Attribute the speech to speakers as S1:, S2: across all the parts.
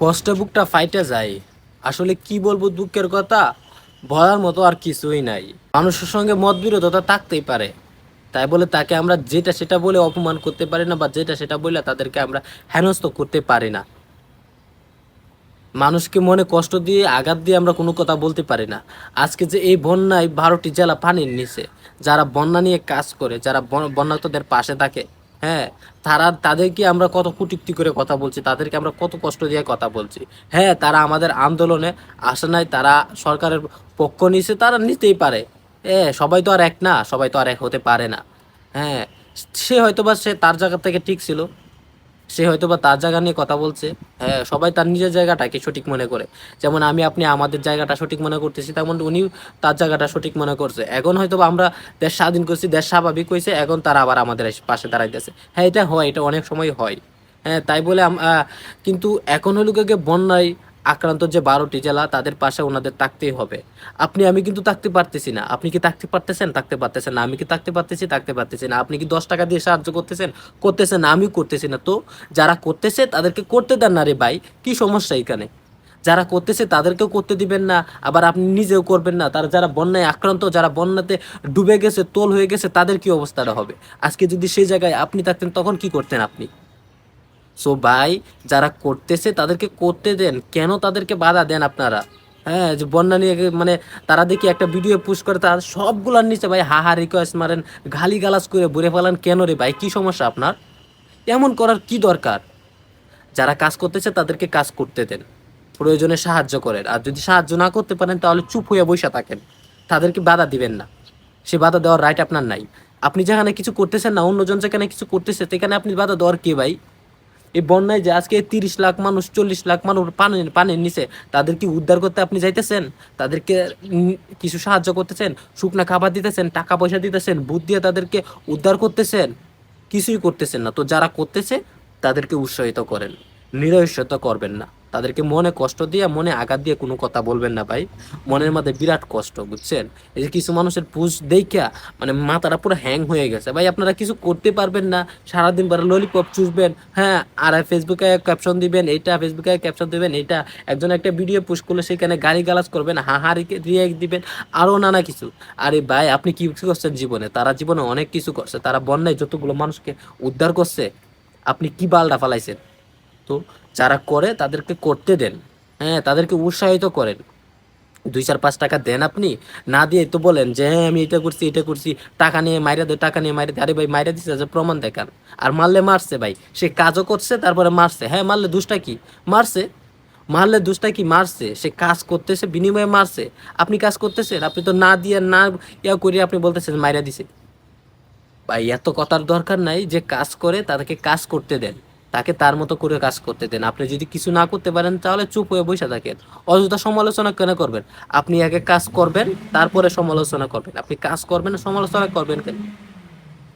S1: কষ্টে বুকটা ফাইটে যায়। আসলে কি বলব দুঃখের কথা? বলার মতো আর কিছুই নাই। মানুষের সঙ্গে মতবিরোধতা থাকতেই পারে। তাই বলে তাকে আমরা যেটা সেটা বলে অপমান করতে পারি না বা যেটা সেটা বলে তাদেরকে আমরা হেনস্থ করতে পারি না। মানুষকে মনে কষ্ট দিয়ে, আঘাত দিয়ে আমরা কোনো কথা বলতে পারি না। আজকে যে এই বন্যায় বারোটি জেলা পানির নিচে, যারা বন্যা নিয়ে কাজ করে, যারা বন- বন্যার্তদের পাশে থাকে হ্যাঁ তারা, তাদেরকে আমরা কত কুটিক্তি করে কথা বলছি, তাদেরকে আমরা কত কষ্ট দিয়ে কথা বলছি। হ্যাঁ তারা আমাদের আন্দোলনে আসে নাই, তারা সরকারের পক্ষ নিছে তারা নিতেই পারে। হ্যাঁ সবাই তো আর এক না, সবাই তো আর এক হতে পারে না। হ্যাঁ সে হয়তো বা সে তার জায়গা থেকে ঠিক ছিল। সে হয়তো বা তার জায়গা নিয়ে কথা বলছে। হ্যাঁ সবাই তার নিজের জায়গাটাকে সঠিক মনে করে। যেমন আমি আপনি আমাদের জায়গাটা সঠিক মনে করতেছি, তেমন উনি তার জায়গাটা সঠিক মনে করছে। এখন হয়তো বা আমরা দেশ স্বাধীন করছি, দেশ স্বাভাবিক হয়েছে, এখন তারা আবার আমাদের পাশে দাঁড়াইতেছে। হ্যাঁ এটা হয়, এটা অনেক সময় হয়। হ্যাঁ তাই বলে কিন্তু এখন হলো গিয়ে বন্যায় আক্রান্ত যে বারোটি জেলা, তাদের পাশে ওনাদের থাকতেই হবে। আপনি, আমি কিন্তু থাকতে পারতেছি না। আপনি কি থাকতে পারতেছেন? থাকতে পারতেছেন না। আমি কি থাকতে পারতেছি? থাকতে পারতেছি না। আপনি কি দশ টাকা দিয়ে সাহায্য করতেছেন? করতেছেন না। আমিও করতেছি না। তো যারা করতেছে, তাদেরকে করতে দেন না রে ভাই। কি সমস্যা এখানে? যারা করতেছে, তাদেরকেও করতে দিবেন না। আবার আপনি নিজেও করবেন না। তারা যারা বন্যায় আক্রান্ত, যারা বন্যাতে ডুবে গেছে, তোল হয়ে গেছে, তাদের কি অবস্থাটা হবে? আজকে যদি সেই জায়গায় আপনি থাকতেন, তখন কি করতেন আপনি? সো ভাই, যারা করতেছে তাদেরকে করতে দেন। কেন তাদেরকে বাধা দেন আপনারা? হ্যাঁ যে বন্যা নিয়ে মানে তারা দেখি একটা ভিডিও পুশ করে, তার সবগুলোর নিচে ভাই হা হা রিকোয়েস্ট মারেন গালি গালাজ করে বলে ফেলান, কেন রে ভাই? কি সমস্যা আপনার? এমন করার কি দরকার? যারা কাজ করতেছে তাদেরকে কাজ করতে দেন। প্রয়োজনে সাহায্য করেন। আর যদি সাহায্য না করতে পারেন, তাহলে চুপ হয়ে বসে থাকেন। তাদেরকে বাধা দিবেন না। সে বাধা দেওয়ার রাইট আপনার নাই। আপনি যেখানে কিছু করতেছেন না, অন্যজন যেখানে কিছু করতেছে, সেখানে আপনি বাধা দেওয়ার কে ভাই? এই বন্যায় যে আজকে তিরিশ লাখ মানুষ, চল্লিশ লাখ মানুষ পানির পানির নিচে তাদেরকে উদ্ধার করতে আপনি যাইতেছেন? তাদেরকে কিছু সাহায্য করতেছেন? শুকনা খাবার দিতেছেন? টাকা পয়সা দিতেছেন? বুধ দিয়ে তাদেরকে উদ্ধার করতেছেন? কিছুই করতেছেন না। তো যারা করতেছে, তাদেরকে উৎসাহিত করেন। নিরস্বত করবেন না। তাদেরকে মনে কষ্ট দিয়ে, মনে আঘাত দিয়ে কোনো কথা বলবেন না ভাই। মনের মধ্যে বিরাট কষ্ট, বুঝছেন? এই যে কিছু মানুষের পুষ দেখা মানে মাথাটা পুরো হ্যাং হয়ে গেছে। ভাই, আপনারা কিছু করতে পারবেন না। সারাদিন পরে ললিপপ চুষবেন হ্যাঁ আর ফেসবুকে ক্যাপশন দিবেন, এইটা ফেসবুকে ক্যাপশন দিবেন, এইটা। একজন একটা ভিডিও পোস্ট করলে সেখানে গালি গালাজ করবেন হাহা রিয়েক্ট দিবেন আরও নানা কিছু। আরে ভাই, আপনি কি করছেন জীবনে? তারা জীবনে অনেক কিছু করছে। তারা বন্যায় যতগুলো মানুষকে উদ্ধার করছে, আপনি কি বালটা ফালাইছেন? তো যারা করে তাদেরকে করতে দেন। হ্যাঁ তাদেরকে উৎসাহিত করেন। দুই চার পাঁচ টাকা দেন আপনি, না দিয়ে তো বলেন যে হ্যাঁ আমি এটা করছি এটা করছি, টাকা নিয়ে মাইরা দে, টাকা নিয়ে মাইরা দে। আরে ভাই, মাইরা দিচ্ছে যে প্রমাণ দেখান। আর মারলে মারছে ভাই, সে কাজও করছে, তারপরে মারছে। হ্যাঁ মারলে দুষ্টা কি? মারছে। মারলে দুষ্টা কি? মারছে। সে কাজ করতেছে, বিনিময়ে মারছে। আপনি কাজ করতেছেন, আপনি তো না দিয়ে, না ইয়া করিয়ে আপনি বলতেছেন মাইরা দিছে। ভাই, এত কথার দরকার নাই যে কাজ করে তাদেরকে কাজ করতে দেন। তাকে তার মতো করে কাজ করতে দেন। আপনি যদি কিছু না করতে পারেন, তাহলে চুপ হয়ে বসে থাকেন। অযথা সমালোচনা কেন করবেন? আপনি আগে কাজ করবেন, তারপরে সমালোচনা করবেন। আপনি কাজ করবেন, সমালোচনা করবেন কেন?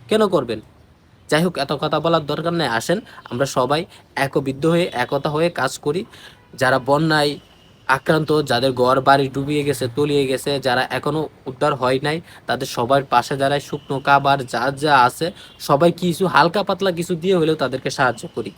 S1: কেন করবেন? যাই হোক, এত কথা বলার দরকার নেই। আসেন, আমরা সবাই একবিদ্ধ হয়ে, একতা হয়ে কাজ করি। যারা বন্যায় আক্রান্ত, যাদের ঘর, বাড়ি ডুবিয়ে গেছে, তলিয়ে গেছে, যারা এখনও উদ্ধার হয় নাই, তাদের সবার পাশে দাঁড়ায় শুকনো কাবার যা যা আছে, সবাই কিছু হালকা পাতলা কিছু দিয়ে হলেও তাদেরকে সাহায্য করি।